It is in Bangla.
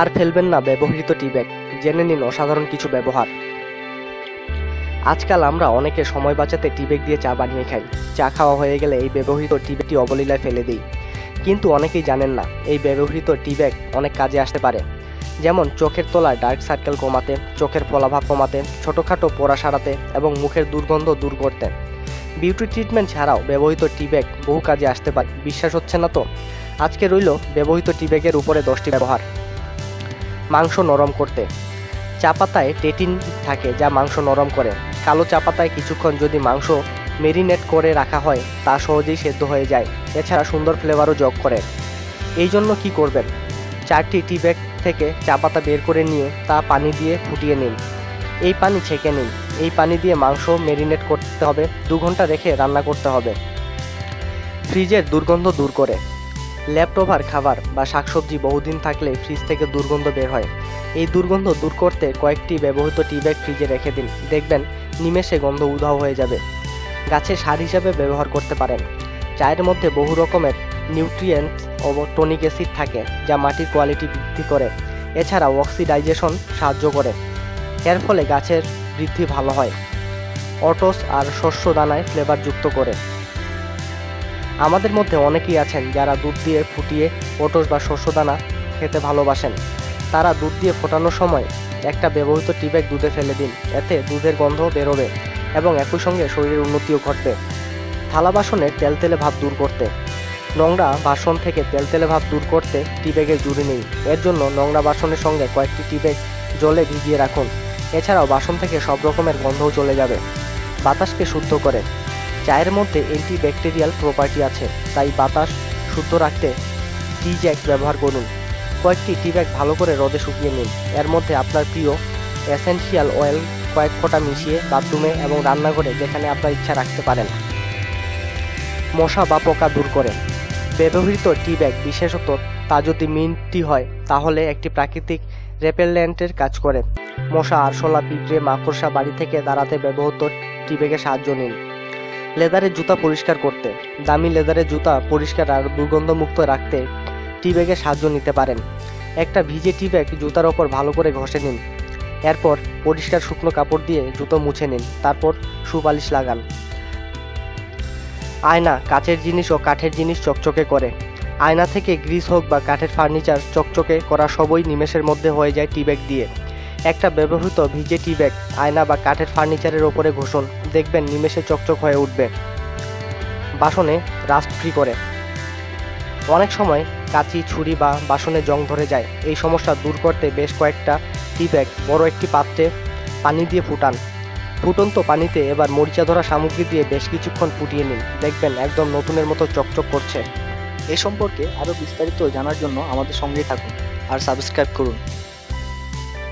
আর ফেলবেন না ব্যবহৃত টি ব্যাগ জেনে নিন অসাধারণ কিছু ব্যবহার। আজকাল আমরা অনেকে সময় বাঁচাতে টি ব্যাগ দিয়ে চা বানিয়ে খাই। চা খাওয়া হয়ে গেলে এই ব্যবহৃত টি ব্যাগটি অবলীলায় ফেলে দিই। কিন্তু অনেকেই জানেন না, এই ব্যবহৃত টি ব্যাগ অনেক কাজে আসতে পারে। যেমন চোখের তলায় ডার্ক সার্কেল কমাতে, চোখের ফলাভাব কমাতে, ছোটোখাটো পোড়া সারাতে এবং মুখের দুর্গন্ধ দূর করতে। বিউটি ট্রিটমেন্ট ছাড়াও ব্যবহৃত টি ব্যাগ বহু কাজে আসতে পারে। বিশ্বাস হচ্ছে না তো? আজকে রইল ব্যবহৃত টি ব্যাগের উপরে দশটি ব্যবহার। মাংস নরম করতে। চা পাতায় টেটিন থাকে যা মাংস নরম করে। কালো চা পাতায় কিছুক্ষণ যদি মাংস মেরিনেট করে রাখা হয়, তা সহজেই সেদ্ধ হয়ে যায়। এছাড়া সুন্দর ফ্লেভারও যোগ করে। এই জন্য কি করবেন? চারটি টি ব্যাগ থেকে চা পাতা বের করে নিয়ে তা পানি দিয়ে ফুটিয়ে নিন। এই পানি ছেঁকে নিন। এই পানি দিয়ে মাংস মেরিনেট করতে হবে। দু ঘণ্টা রেখে রান্না করতে হবে। ফ্রিজের দুর্গন্ধ দূর করে। ল্যাপটপার খাবার বা শাকসবজি বহুদিন থাকলে ফ্রিজ থেকে দুর্গন্ধ বের হয়। এই দুর্গন্ধ দূর করতে কয়েকটি ব্যবহৃত টি ব্যাগ ফ্রিজে রেখে দিন। দেখবেন নিমেষে গন্ধ উধাও হয়ে যাবে। গাছের সার হিসাবে ব্যবহার করতে পারেন। চায়ের মধ্যে বহু রকমের নিউট্রিয়েন্টস ও টনিক অ্যাসিড থাকে, যা মাটির কোয়ালিটি বৃদ্ধি করে। এছাড়াও অক্সিডাইজেশন সাহায্য করে। এর ফলে গাছের বৃদ্ধি ভালো হয়। অটস আর শস্য দানায় ফ্লেভার যুক্ত করে। আমাদের মধ্যে অনেকেই আছেন যারা দুধ দিয়ে ফুটিয়ে ওটস বা শস্য দানা খেতে ভালোবাসেন। তারা দুধ দিয়ে ফোটানোর সময় একটা ব্যবহৃত টি ব্যাগ দুধে ফেলে দিন। এতে দুধের গন্ধ বেরোবে এবং একই সঙ্গে শরীরের উন্নতিও ঘটবে। থালা বাসনের তেলতেলে ভাব দূর করতে। নোংরা বাসন থেকে তেলতেলে ভাব দূর করতে টি ব্যাগের জুড়ি নেই। এর জন্য নোংরা বাসনের সঙ্গে কয়েকটি টি ব্যাগ জলে ভিজিয়ে রাখুন। এছাড়াও বাসন থেকে সব রকমের গন্ধও চলে যাবে। বাতাসকে শুদ্ধ করে। চায়ের মধ্যে অ্যান্টি ব্যাকটেরিয়াল প্রপার্টি আছে, তাই বাতাস শুদ্ধ রাখতে টি জ্যাক ব্যবহার করুন। কয়েকটি টি ব্যাগ ভালো করে রোদে শুকিয়ে নিন। এর মধ্যে আপনার প্রিয় এসেনশিয়াল অয়েল কয়েক ফোঁটা মিশিয়ে বাথরুমে এবং রান্নাঘরে যেখানে আপনার ইচ্ছা রাখতে পারেন। মশা বা পোকা দূর করে। ব্যবহৃত টি ব্যাগ বিশেষত তা যদি মিন্টি হয়, তাহলে একটি প্রাকৃতিক রেপেলেন্টের কাজ করে। মশা, আরশোলা, পিঁপড়ে, মাকড়সা বাড়ি থেকে দাঁড়াতে ব্যবহৃত টি ব্যাগে সাহায্য নিন। লেদারের জুতা পরিষ্কার করতে। দামি লেদারের জুতা পরিষ্কার আর দুর্গন্ধমুক্ত রাখতে টি ব্যাগে সাহায্য নিতে পারেন। একটা ভিজে টি ব্যাগ জুতার ওপর ভালো করে ঘষে নিন। এরপর পরিষ্কার শুকনো কাপড় দিয়ে জুতো মুছে নিন। তারপর সুপালিশ লাগান। আয়না কাচের জিনিস ও কাঠের জিনিস চকচকে করে। আয়না থেকে গ্রিস হোক বা কাঠের ফার্নিচার চকচকে করা সবই নিমেষের মধ্যে হয়ে যায় টি ব্যাগ দিয়ে। একটা ব্যবহৃত ভিজে টি ব্যাগ, আয়না বা কাঠের ফার্নিচারের ওপরে ঘোষণ দেখবেন নিমেষে চকচক হয়ে উঠবে। বাসনে রাস্ট ফ্রি করে? অনেক সময় কাঁচি, ছুরি বা বাসনে জং ধরে যায়। এই সমস্যা দূর করতে বেশ কয়েকটা টি ব্যাগ, বড় একটি পাত্রে পানি দিয়ে ফুটান। ফুটন্ত পানিতে এবার মরিচা ধরা সামগ্রী দিয়ে বেশ কিছুক্ষণ ফুটিয়ে নিন। দেখবেন একদম নতুনের মতো চকচক করছে। এ সম্পর্কে আরও বিস্তারিত জানার জন্য আমাদের সঙ্গেই থাকুন আর সাবস্ক্রাইব করুন।